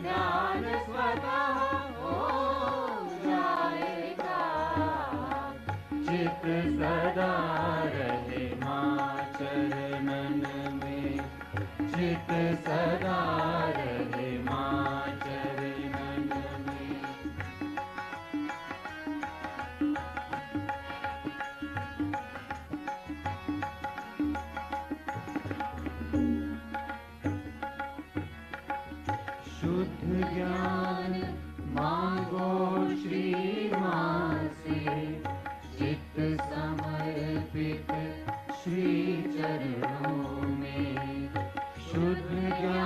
ज्ञान स्वतः हो में चित सदा समर्पित श्री चरणों में शुद्ध ज्ञान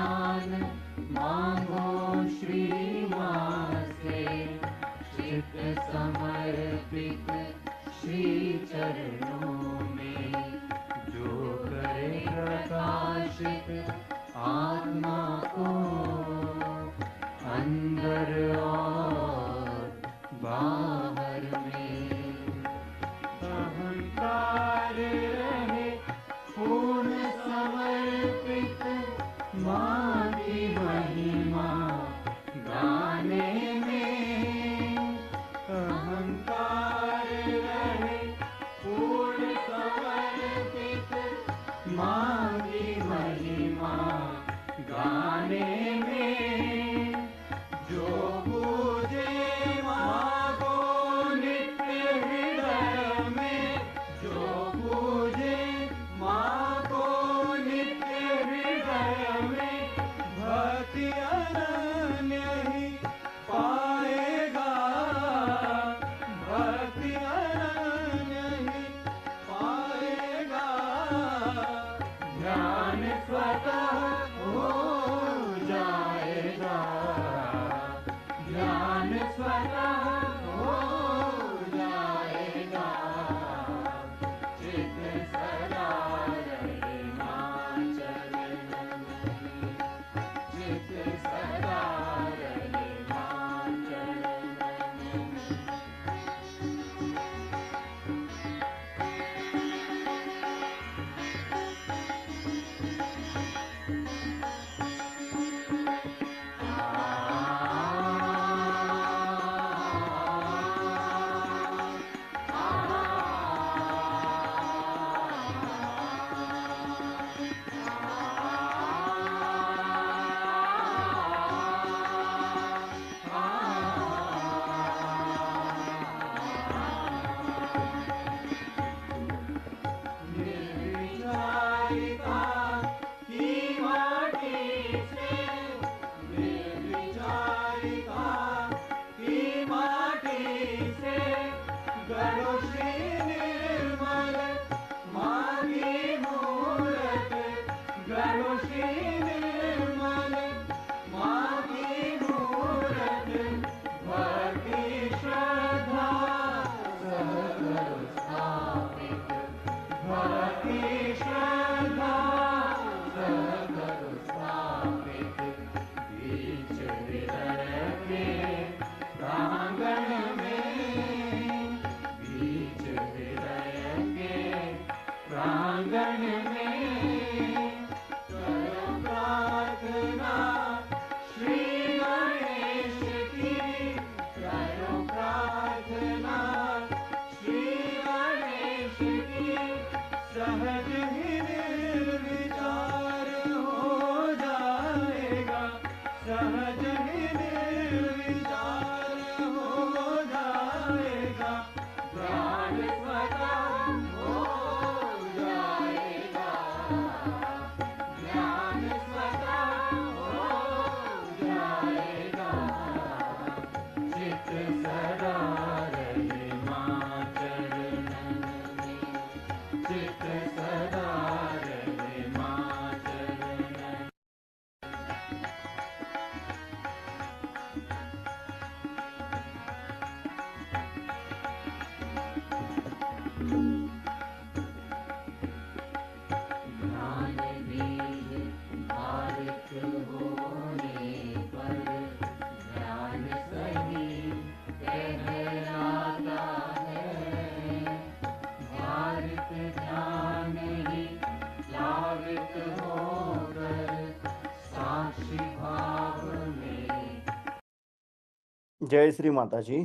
जय श्री माताजी.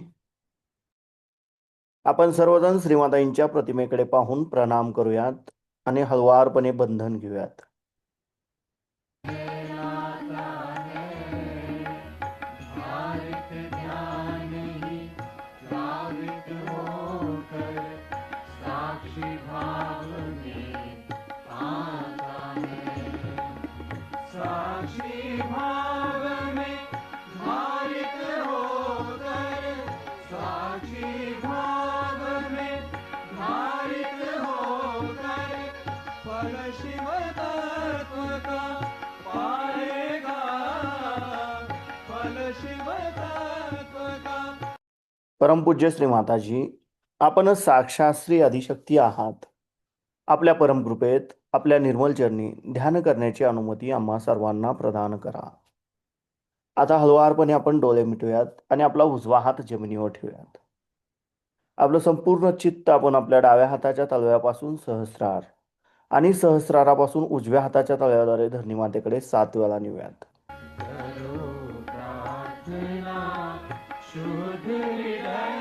आपण सर्वजण श्रीमाताईंच्या प्रतिमेकडे पाहून प्रणाम करूयात आणि हळवारपणे बंधन घेऊयात. परमपूज्य श्री माताजी आपण साक्षात श्री आहात. आपल्या परमकृपेत आपल्या निर्मल चरणी ध्यान करण्याची अनुमती आम्हा सर्वांना प्रदान करा. आता हळुवारपणे आपण डोळे मिटूयात आणि आपला उजवा हात जमिनीवर ठेवूयात. आपलं संपूर्ण चित्त आपण आपल्या डाव्या हाताच्या तळव्यापासून सहस्रार आणि सहस्रारापासून उजव्या हाताच्या तळव्याद्वारे धरणी मातेकडे सात वेळा नेऊयात. शुद्ध हृदय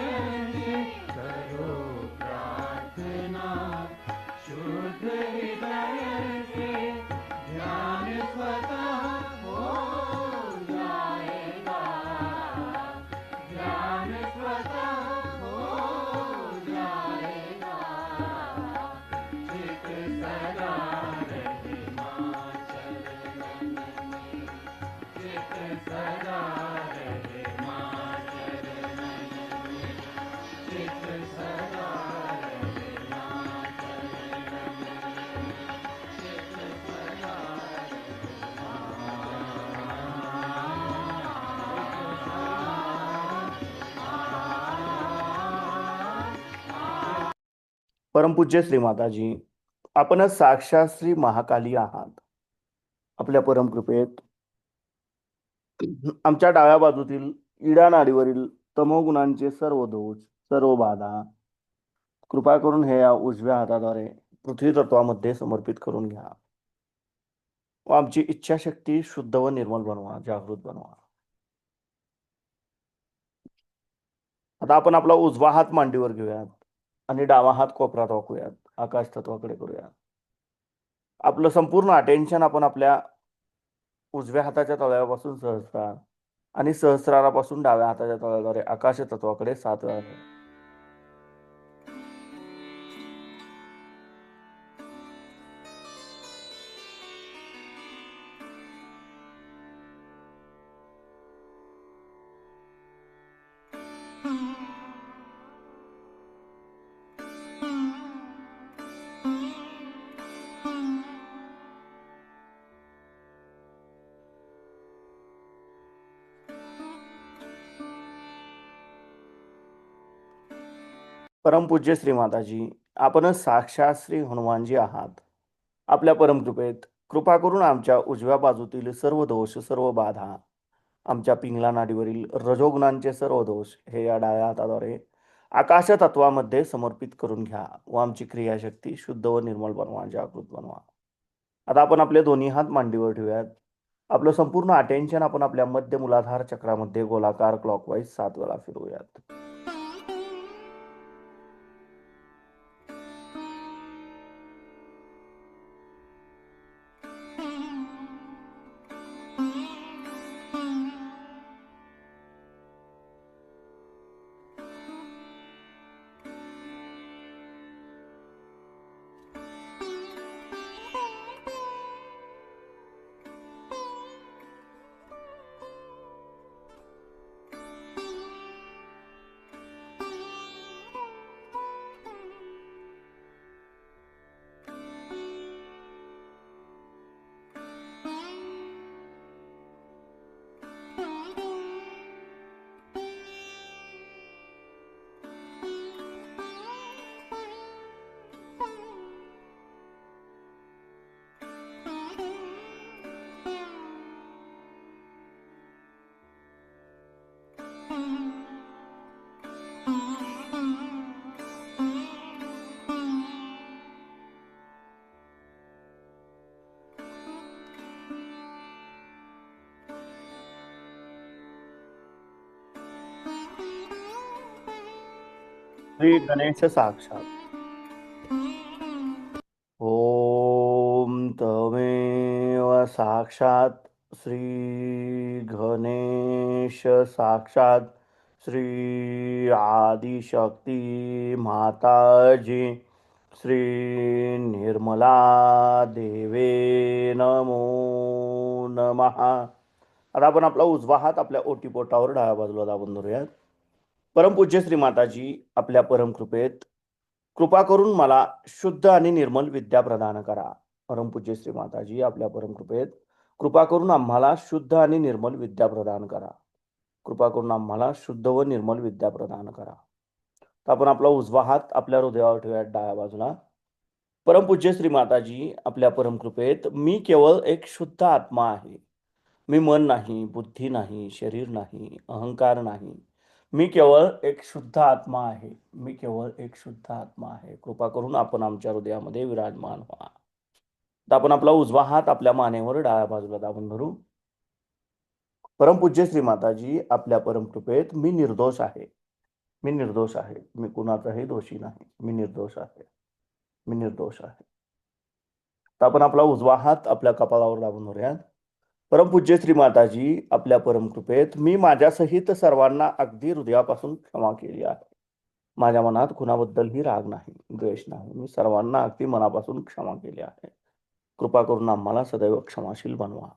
परमपूज्य श्री माताजी आपणच साक्षात श्री महाकाली आहात. आपल्या परमकृपेत आमच्या डाव्या बाजूतील इडा नाडीवरील तमोगुणांचे सर्व दोष सर्व बाधा कृपा करून हे या उजव्या हाताद्वारे पृथ्वी तत्वामध्ये समर्पित करून घ्या. व आमची इच्छाशक्ती शुद्ध व निर्मल बनवा जागृत बनवा. आता आपण आपला उजवा हात मांडीवर घेऊयात. आणि डावा हात कोपरात वाकूयात आकाश तत्वाकडे करूयात. आपलं संपूर्ण अटेन्शन आपण आपल्या उजव्या हाताच्या तळव्यापासून सहस्रार आणि सहस्रारापासून डाव्या हाताच्या तळ्याद्वारे आकाश तत्वाकडे सात वेळा परमपूज्य श्री माताजी आपण साक्षात श्री हनुमानजी आहात. आपल्या परमकृपेत कृपा करून आमच्या उजव्या बाजूतील सर्व दोष सर्व बाधा आमच्या पिंगला नाडीवरील रजोगुणांचे सर्व दोष हे या डाव्या हाताद्वारे आकाश तत्वामध्ये समर्पित करून घ्या व आमची क्रियाशक्ती शुद्ध व निर्मल बनवा जागृत बनवा. आता आपण आपले दोन्ही हात मांडीवर ठेवूयात. आपलं संपूर्ण अटेन्शन आपण आपल्या मध्य मुलाधार चक्रामध्ये गोलाकार क्लॉकवाईज सात वेळा फिरवूयात. श्री गणेश साक्षात. ओम तमेव साक्षात श्री गणेश साक्षात श्री आदिशक्ती माताजी श्री निर्मला देवे नमो नमः. आता आपण आपला उजवा हात आपल्या ओटीपोटावर डाव्या बाजूला दाबून धरूयात. परमपूज्य श्री माताजी आपल्या परमकृपेत कृपा करून मला शुद्ध आणि निर्मल विद्या प्रदान करा. परमपूज्य श्री माताजी आपल्या परमकृपेत कृपा करून आम्हाला शुद्ध आणि निर्मल विद्या प्रदान करा. कृपा करून आम्हाला शुद्ध व निर्मल विद्या प्रदान करा. तर आपण आपला उजवा हात आपल्या हृदयावर ठेवूयात डाव्या बाजूला. परमपूज्य श्री माताजी आपल्या परमकृपेत मी केवळ एक शुद्ध आत्मा आहे. मी मन नाही बुद्धी नाही शरीर नाही अहंकार नाही. मी केवळ एक शुद्ध आत्मा आहे. मी केवळ एक शुद्ध आत्मा आहे. कृपा करून आपण आमच्या हृदयामध्ये विराजमान व्हा. तर आपण आपला उजवा हात आपल्या मानेवर डाव्या बाजूला दाबून धरू. परमपूज्य श्री माताजी आपल्या परमकृपेत मी निर्दोष आहे. मी निर्दोष आहे. मी कुणाचाही दोषी नाही. मी निर्दोष आहे. मी निर्दोष आहे. तर आपण आपला उजवा हात आपल्या कपाळावर दाबून धरूयात. परमपूज्य श्री माताजी आपल्या परमकृपेत मी माझ्यासहित सर्वांना अगदी हृदयापासून क्षमा केली आहे. माझ्या मनात कुणाबद्दलही राग नाही द्वेष नाही. मी सर्वांना अगदी मनापासून क्षमा केली आहे. कृपा करून आम्हाला सदैव क्षमाशील बनवा.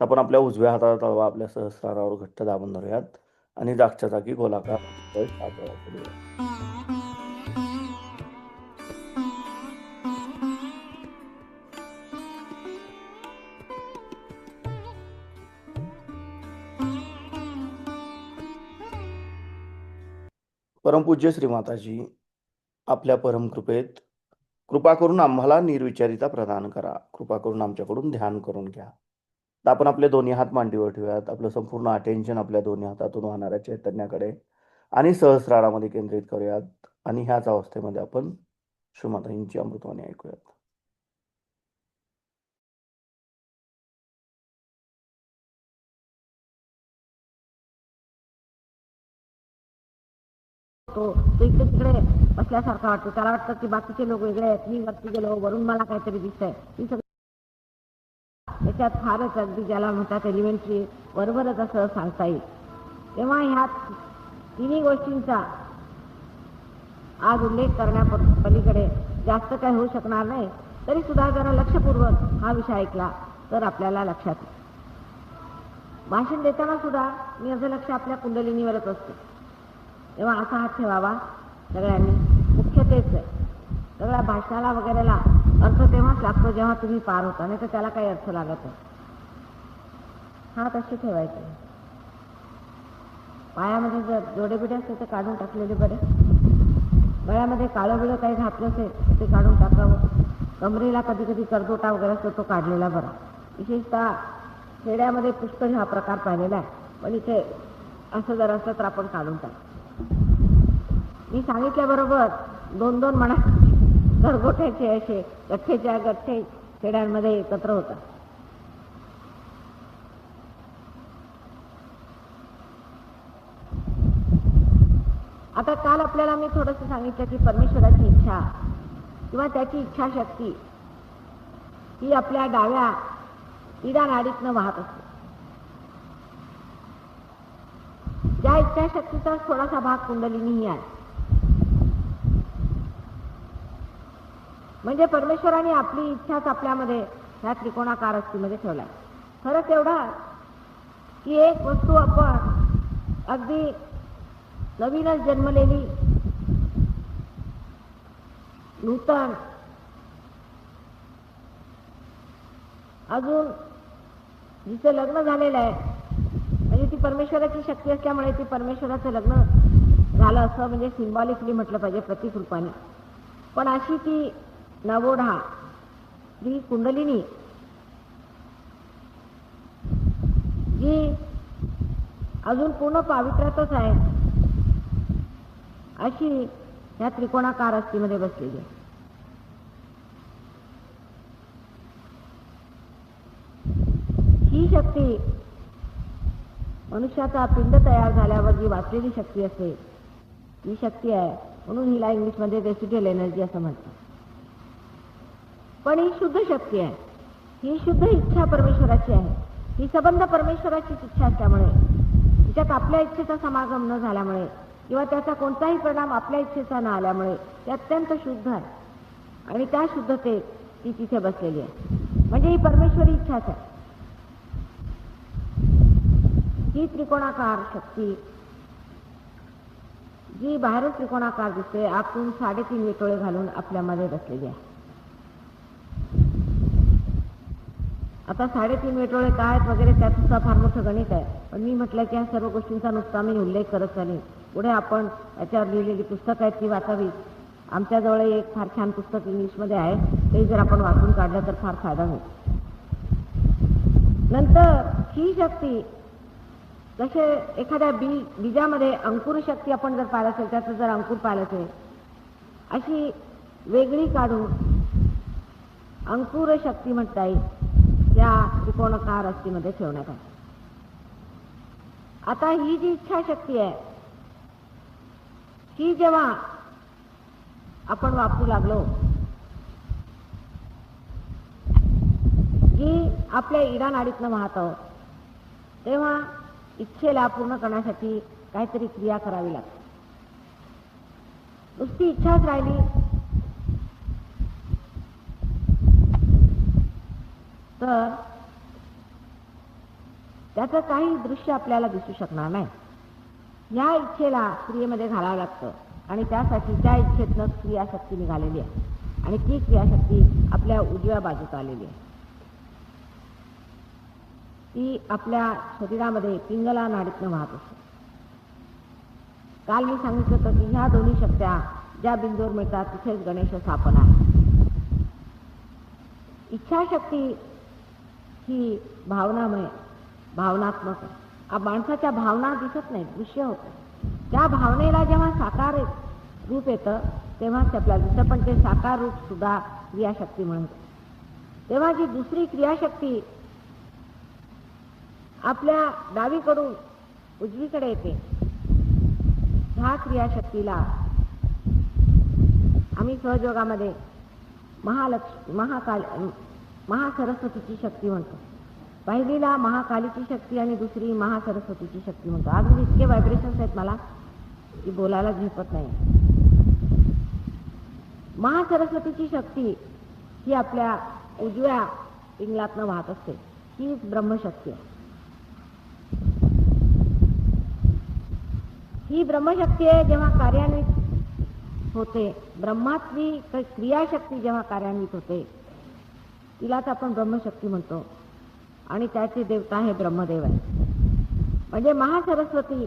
आपण आपल्या उजव्या हातात तळवा आपल्या सहस्रारावर घट्ट दाबून धरूयात आणि जागच्या जागी गोलाकार परमपूज्य श्री माताजी आपल्या परमकृपेत कृपा करून आम्हाला निर्विचारिता प्रदान करा. कृपा करून आमच्याकडून ध्यान करून घ्या. तर आपण आपले दोन्ही हात मांडीवर ठेवूयात. आपलं संपूर्ण अटेन्शन आपल्या दोन्ही हातातून वाहणाऱ्या चैतन्याकडे आणि सहस्रारामध्ये केंद्रित करूयात. आणि ह्याच अवस्थेमध्ये आपण श्रीमाताजींची अमृतवाणी ऐकूयात. तो तो इकडे तिकडे बसल्यासारखा वाटतो. त्याला वाटतं की बाकीचे लोक वेगळे आहेत. मी वरती गेलो वरून मला काहीतरी दिसतंय. ही सगळं त्याच्यात फारच अगदी ज्याला म्हणतात एलिमेंटरी बरोबरच असं सांगता येईल. तेव्हा ह्या तिन्ही गोष्टींचा आज उल्लेख करण्या पलीकडे जास्त काही होऊ शकणार नाही. तरी सुद्धा जरा लक्षपूर्वक हा विषय ऐकला तर आपल्याला लक्षात येईल. भाषण देताना सुद्धा मी माझं लक्ष आपल्या कुंडलिनीवरच असते. तेव्हा असा हात ठेवावा. सगळ्यांनी मुख्य तेच आहे. सगळ्या भाषाला वगैरेला अर्थ तेव्हाच लागतो जेव्हा तुम्ही पार होता नाही तर त्याला काही अर्थ लागत हात असे ठेवायचे. पायामध्ये जर जोडे बिडे असते तर काढून टाकलेले बरे. गळ्यामध्ये काळं बिळं काही घातलं असेल तर ते काढून टाकावं. कमरेला कधी कधी करदोटा वगैरे असतो तो काढलेला बरा. विशेषतः खेड्यामध्ये पुष्कळ हा प्रकार पाहिलेला आहे. पण इथे असं जर असलं तर आपण काढून टाक. मी सांगितल्याबरोबर दोन दोन म्हणा घरगोठ्याचे असे गठ्ठेच्या गठ्ठे खेड्यांमध्ये एकत्र होतात. आता काल आपल्याला मी थोडंसं सांगितलं की परमेश्वराची इच्छा किंवा त्याची इच्छाशक्ती ही आपल्या डाव्या इडा नाडीतनं वाहत असते. त्या इच्छाशक्तीचा थोडासा भाग कुंडलिनीही आहे. म्हणजे परमेश्वराने आपली इच्छाच आपल्यामध्ये ह्या त्रिकोणाकार अस्थीमध्ये ठेवला खरंच एवढा की एक वस्तू आपण अगदी नवीनच जन्मलेली नूतन अजून जिचं लग्न झालेलं आहे म्हणजे ती परमेश्वराची शक्ती असल्यामुळे ती परमेश्वराचं लग्न झालं असं म्हणजे सिम्बॉलिकली म्हटलं पाहिजे प्रतिकृपाने पण अशी ती नवोढा. जी कुंडलिनी. जी अजून पूर्ण पावित्र्यातच आहे. अशी ह्या त्रिकोणाकार अस्थीमध्ये बसलेली आहे. ही शक्ती मनुष्याचा पिंड तयार झाल्यावर जी वाचलेली शक्ती असते ही शक्ती आहे. म्हणून हिला इंग्लिशमध्ये रेसिड्युअल एनर्जी असं म्हणतात. पण ही शुद्ध शक्ती आहे. ही शुद्ध इच्छा परमेश्वराची आहे. ही संबंध परमेश्वराचीच इच्छा असल्यामुळे तिच्यात आपल्या इच्छेचा समागम न झाल्यामुळे किंवा त्याचा कोणताही परिणाम आपल्या इच्छेचा न आल्यामुळे ते अत्यंत शुद्ध आहे. आणि त्या शुद्धतेत ती तिथे बसलेली आहे. म्हणजे ही परमेश्वरी इच्छाच आहे. ही त्रिकोणाकार शक्ती जी बाहेरच त्रिकोणाकार दिसते आतून साडेतीन विटोळे घालून आपल्यामध्ये बसलेली आहे. आता साडेतीन वेटोळे काय आहेत वगैरे त्यात सुद्धा फार मोठं गणित आहे. पण मी म्हटलं की ह्या सर्व गोष्टींचा नुसता मी उल्लेख करत चालेल पुढे आपण याच्यावर लिहिलेली पुस्तकं आहेत ती वाचावी. आमच्याजवळ एक फार छान पुस्तक इंग्लिशमध्ये आहे. ते जर आपण वाचून काढलं तर फार फायदा होईल. नंतर ही शक्ती जसे एखाद्या बी बीजामध्ये अंकुर शक्ती आपण जर पाहिलं असेल त्याचं जर अंकुर पाहिलं असेल अशी वेगळी काढून अंकुर शक्ती म्हणता येईल. त्या त्रिकोणकार अस्थीमध्ये ठेवण्यात आली. आता ही जी इच्छा शक्ती आहे ही जेव्हा आपण वापरू लागलो जी आपल्या इडानाडीतनं वाहत आहोत तेव्हा इच्छेला पूर्ण करण्यासाठी काहीतरी क्रिया करावी लागते. नुसती इच्छाच राहिली तर त्याचं काही दृश्य आपल्याला दिसू शकणार नाही. या इच्छेला क्रियेमध्ये घालावं लागतं आणि त्यासाठी त्या इच्छेतनं क्रियाशक्ती निघालेली आहे. आणि ती क्रियाशक्ती आपल्या उजव्या बाजूत आलेली आहे. ती आपल्या शरीरामध्ये पिंगला नाडीतनं वाहत असते. काल मी सांगितलं होतं की ह्या दोन्ही शक्त्या ज्या बिंदूवर मिळतात तिथेच गणेश स्थापन आहे. इच्छाशक्ती ही भावनामय भावनात्मक आहे. माणसाच्या भावना दिसत नाही दृश्य होतं त्या भावनेला जेव्हा साकार रूप येतं तेव्हाच ते आपल्याला दिसतं. पण ते साकार रूप सुद्धा क्रियाशक्ती म्हणत तेव्हा जी दुसरी क्रियाशक्ती आपल्या डावीकडून उजवीकडे येते ह्या क्रियाशक्तीला आम्ही सहजोगामध्ये महालक्ष्मी महाकाल महासरस्वतीची शक्ती म्हणतो. पहिलीला महाकालीची शक्ती आणि दुसरी महासरस्वतीची शक्ती म्हणतो. अजून इतके व्हायब्रेशन्स आहेत मला की बोलायला झेपत नाही. महासरस्वतीची शक्ती ही आपल्या उजव्या पिंगलातनं वाहत असते. हीच ब्रह्मशक्ती आहे. ही ब्रह्मशक्ती आहे जेव्हा कार्यान्वित होते. ब्रह्मातली क्रियाशक्ती जेव्हा कार्यान्वित होते तिलाच आपण ब्रह्मशक्ती म्हणतो. आणि त्याचे देवता हे ब्रह्मदेव आहे म्हणजे महासरस्वती.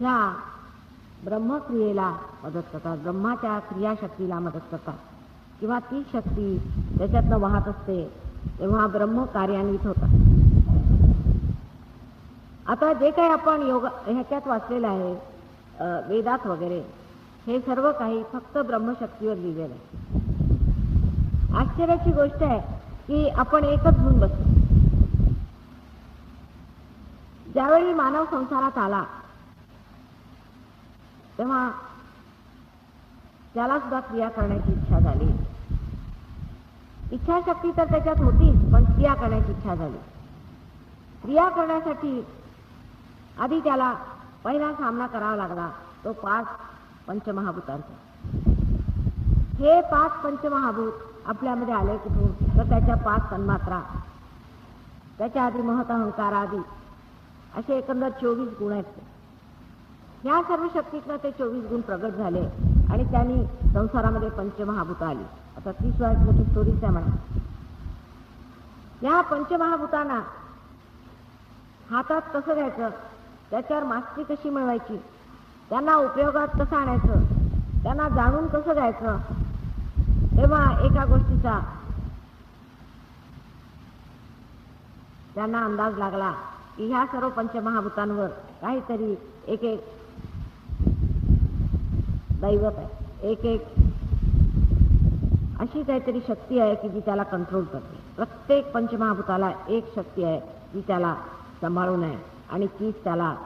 ह्या ब्रह्मक्रियेला मदत करतात. ब्रह्माच्या क्रियाशक्तीला मदत करतात. किंवा ती शक्ती त्याच्यातनं वाहत असते तेव्हा ब्रह्म कार्यान्वित होतात. आता जे काही आपण योग ह्याच्यात वाचलेलं आहे वेदात वगैरे हे सर्व काही फक्त ब्रह्मशक्तीवर लिहिलेलं आहे. आश्चर्याची गोष्ट आहे की आपण एकच होऊन बसतो ज्यावेळी मानव संसारात आला तेव्हा त्याला सुद्धा क्रिया करण्याची इच्छा झाली. इच्छाशक्ती तर त्याच्यात होतीच पण क्रिया करण्याची इच्छा झाली. क्रिया करण्यासाठी आधी त्याला पहिला सामना करावा लागला तो पाच पंचमहाभूतांचा. हे पाच पंचमहाभूत आपल्यामध्ये आले कुठून? तर त्याच्या पाच तन्मात्रा. त्याच्या आधी महत अहंकार आदी असे एकंदर चोवीस गुण आहेत. या ह्या सर्व शक्तीतनं ते चोवीस गुण प्रगट झाले आणि त्यांनी संसारामध्ये पंचमहाभूत आली. आता ती शिवाय मोठी स्टोरीच आहे म्हणा. या पंचमहाभूतांना हातात कसं घ्यायचं? त्याच्यावर मास्ती कशी मिळवायची? त्यांना उपयोगात कसं आणायचं? त्यांना जाणून कसं घ्यायचं? तेव्हा एका गोष्टीचा त्यांना अंदाज लागला की ह्या सर्व पंचमहाभूतांवर काहीतरी एक एक दैवत आहे. एक एक अशी काहीतरी शक्ती आहे की जी त्याला कंट्रोल करते. प्रत्येक पंचमहाभूताला एक शक्ती आहे जी त्याला सांभाळून आहे आणि तीच त्याला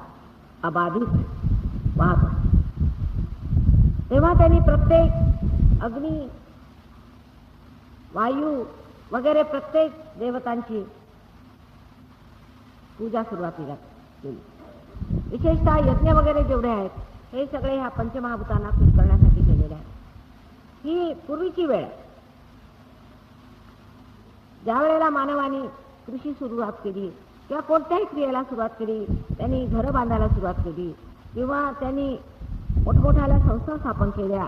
अबाधित वाहत तेव्हा त्यांनी प्रत्येक अग्नी वायू वगैरे प्रत्येक देवतांची पूजा सुरुवातीला केली. विशेषतः यज्ञ वगैरे जेवढे आहेत हे सगळे ह्या पंचमहाभूतांना खुश करण्यासाठी केलेले आहेत. ही पूर्वीची वेळ आहे. ज्या वेळेला मानवाने कृषी सुरुवात केली किंवा कोणत्याही क्रियेला सुरुवात केली त्यांनी घरं बांधायला सुरुवात केली किंवा त्यांनी मोठमोठ्याल्या संस्था स्थापन केल्या.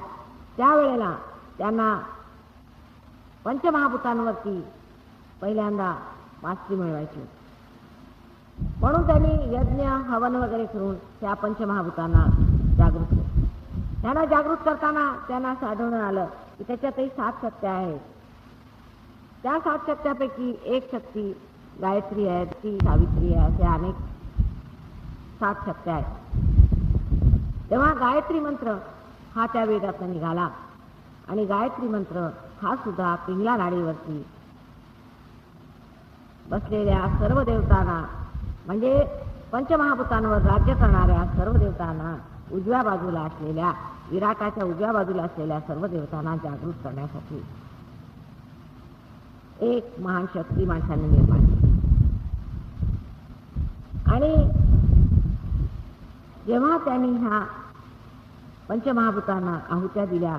त्यावेळेला त्यांना पंचमहाभूतांवरती पहिल्यांदा मास्ती मिळवायची म्हणून त्यांनी यज्ञ हवन वगैरे करून त्या पंचमहाभूतांना जागृत केलं. त्यांना जागृत करताना त्यांना असं आढळून आलं की त्याच्यातही सात सत्य आहेत. त्या सात शक्त्यापैकी एक शक्ती गायत्री आहे ती सावित्री आहे असे अनेक सात शक्त्या आहेत. तेव्हा गायत्री मंत्र हा त्या वेदातनं निघाला. आणि गायत्री मंत्र हा सुद्धा पिंगला नाडीवरती. बसलेल्या सर्व देवतांना म्हणजे पंचमहाभूतांवर राज्य करणाऱ्या सर्व देवतांना उजव्या बाजूला असलेल्या विराटाच्या उजव्या बाजूला असलेल्या सर्व देवतांना जागृत करण्यासाठी एक महान शक्ती माणसाने निर्माण केली. आणि जेव्हा त्यांनी ह्या पंचमहाभूतांना आहुत्या दिल्या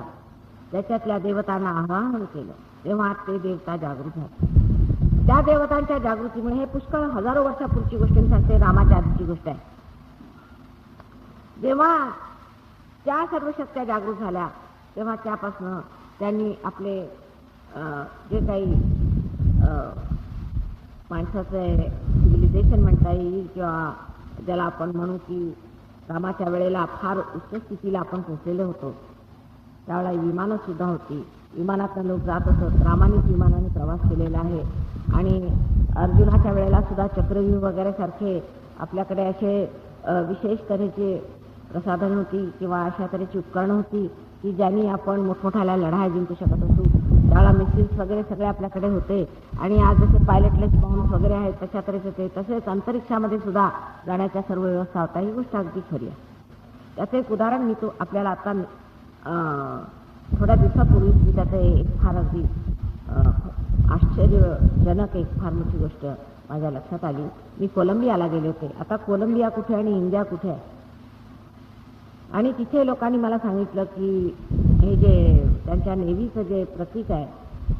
त्याच्यातल्या देवतांना आवाहन केलं तेव्हा ते देवता जागृत झाले. त्या देवतांच्या जागृतीमुळे हे पुष्कळ हजारो वर्षापूर्वीची गोष्ट मी सांगते रामाच्या आधीची गोष्ट आहे. जेव्हा त्या सर्व शक्त्या जागृत झाल्या तेव्हा त्यापासून त्यांनी आपले अं, जे काही अं, माणसाचं सिव्हिलायझेशन म्हणता येईल किंवा ज्याला आपण म्हणू की कामाच्या वेळेला फार उच्च स्थितीला आपण पोहोचलेलो होतो. त्यावेळेला विमानं सुद्धा होती. विमानातनं लोक जात असत. प्रामाणिक विमानाने प्रवास केलेला आहे. आणि अर्जुनाच्या वेळेला सुद्धा चक्रव्यूह वगैरे सारखे आपल्याकडे असे विशेष तऱ्हेचे प्रसाधन होती किंवा अशा तऱ्हेची उपकरणं होती की ज्यांनी आपण मोठमोठ्याला लढाया जिंकू शकत असू. त्यावेळेला मिसिल्स वगैरे सगळे आपल्याकडे होते. आणि आज जसे पायलटलेस बॉम्ब्स वगैरे आहेत तशा तऱ्हेचे ते तसेच अंतरिक्षामध्ये सुद्धा जाण्याच्या सर्व व्यवस्था होता ही गोष्ट अगदी खरी आहे. त्याचं एक उदाहरण मी तो आपल्याला आता थोड्या दिवसापूर्वी मी त्याचं एक फार अगदी आश्चर्यजनक एक फार मोठी गोष्ट माझ्या लक्षात आली. मी कोलंबियाला गेले होते. आता कोलंबिया कुठे आणि इंडिया कुठे आहे? आणि तिथे लोकांनी मला सांगितलं की हे जे त्यांच्या नेव्हीचं जे प्रतीक आहे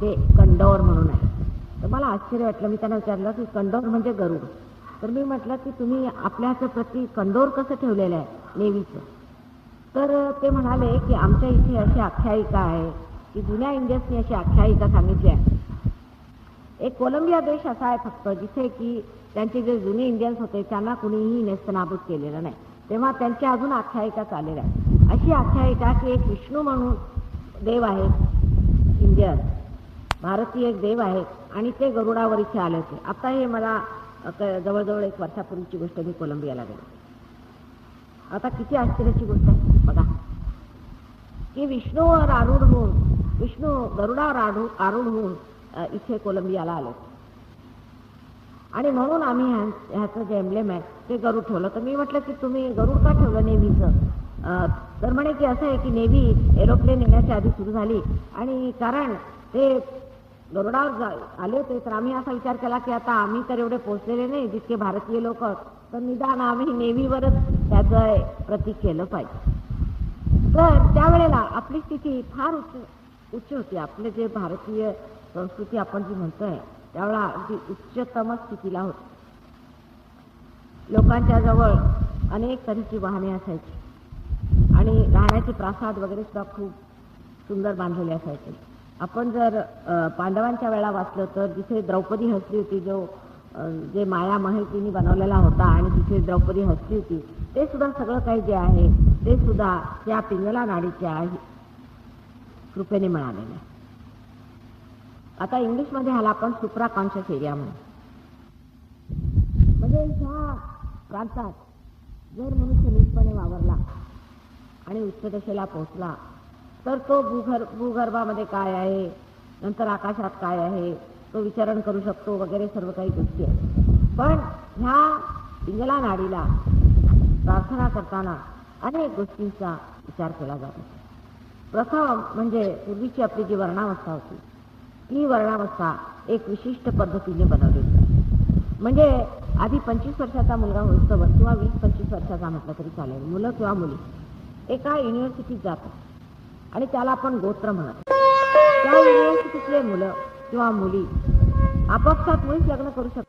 ते कंडोर म्हणून आहे. तर मला आश्चर्य वाटलं मी त्यांना विचारलं की कंडोर म्हणजे गरुड. तर मी म्हटलं की तुम्ही आपल्याचं प्रती कंडोर कसं ठेवलेलं आहे नेव्हीचं? तर ते म्हणाले की आमच्या इथे अशी आख्यायिका आहे की जुन्या इंडियन्सनी अशी आख्यायिका सांगितली आहे. एक कोलंबिया देश असा आहे फक्त जिथे की त्यांचे जे जुने इंडियन्स होते त्यांना कुणीही नेस्तनाबूत केलेलं नाही. तेव्हा त्यांच्या अजून आख्यायिका चाललेल्या आहेत. अशी आख्यायिका की एक विष्णू म्हणून देव आहेत इंडियन. भारतीय एक देव आहेत आणि ते गरुडावर इथे आले होते. आता हे मला जवळजवळ एक वर्षापूर्वीची गोष्ट मी कोलंबियाला गेले. आता किती आश्चर्याची गोष्ट आहे. बघा. की विष्णूवर आरूढ होऊन विष्णू गरुडावर आढू आरूढ होऊन इथे कोलंबियाला आले आणि म्हणून आम्ही ह्या- ह्याचं जे एम्ब्लेम आहे ते गरुड ठेवलं. तर मी म्हटलं की तुम्ही गरुड का ठेवलं नेहमीचं? तर म्हणे की असं आहे की नेव्ही एरोप्लेन येण्याच्या आधी सुरू झाली. आणि कारण ते दरोडावर जा- आले होते तर आम्ही असा विचार केला की आता आम्ही तर एवढे पोहोचलेले नाही जितके भारतीय लोक. तर निदान आम्ही नेव्हीवरच त्याचं प्रतीक केलं पाहिजे. तर त्यावेळेला आपली स्थिती फार उच्च उच्च होती. आपले जे भारतीय संस्कृती आपण जी म्हणतोय त्यावेळेला अगदी उच्चतम स्थितीला होती. लोकांच्या जवळ अनेक तऱ्हेची वाहने असायची. आणि राहण्याचे प्रासाद वगैरे सुद्धा खूप सुंदर बांधलेले असायचे. आपण जर पांडवांच्या वेळा वाचलं तर जिथे द्रौपदी हसली होती जो जे माया महल तिने बनवलेला होता आणि तिथे द्रौपदी हसली होती ते सुद्धा सगळं काही जे आहे ते सुद्धा त्या पिंगला नाडीच्या कृपेने मिळालेलं आहे. आता इंग्लिशमध्ये ह्याला आपण सुप्रा कॉन्शियस एरिया म्हणू. म्हणजे ह्या प्रांतात जर मनुष्य नीटपणे वावरला आणि उच्चदशेला पोहोचला. तर तो भूगर भूगर्भामध्ये काय आहे? नंतर आकाशात काय आहे? तो विचारण करू शकतो वगैरे सर्व काही गोष्टी आहेत. पण ह्या पिंगला नाडीला प्रार्थना करताना अनेक गोष्टींचा विचार केला जातो प्रथम म्हणजे पूर्वीची आपली जी वर्णावस्था होती ती वर्णावस्था एक विशिष्ट पद्धतीने बनवली होती. म्हणजे आधी पंचवीस वर्षाचा मुलगा होईस्तवर किंवा वीस पंचवीस वर्षाचा म्हटलं तरी चालेल मुलं किंवा मुली. एका युनिव्हर्सिटीत जातात आणि त्याला आपण गोत्र म्हणतो त्या युनिव्हर्सिटीतले मुलं किंवा मुली आपापसात मुळीच लग्न करू शकतात.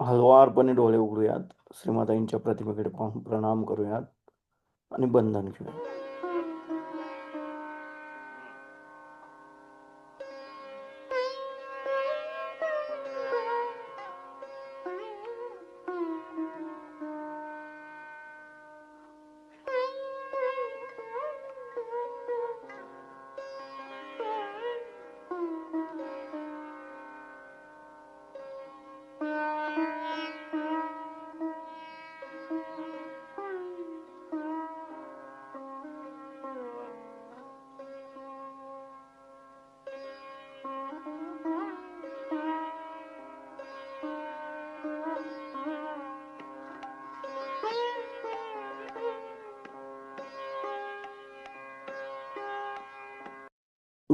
हलवारपणे डोळे उघडूयात. श्रीमाताईंच्या प्रतिमेकडे पाहून प्रणाम करूयात. आणि बंधन घेऊयात.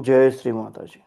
जय श्री माताजी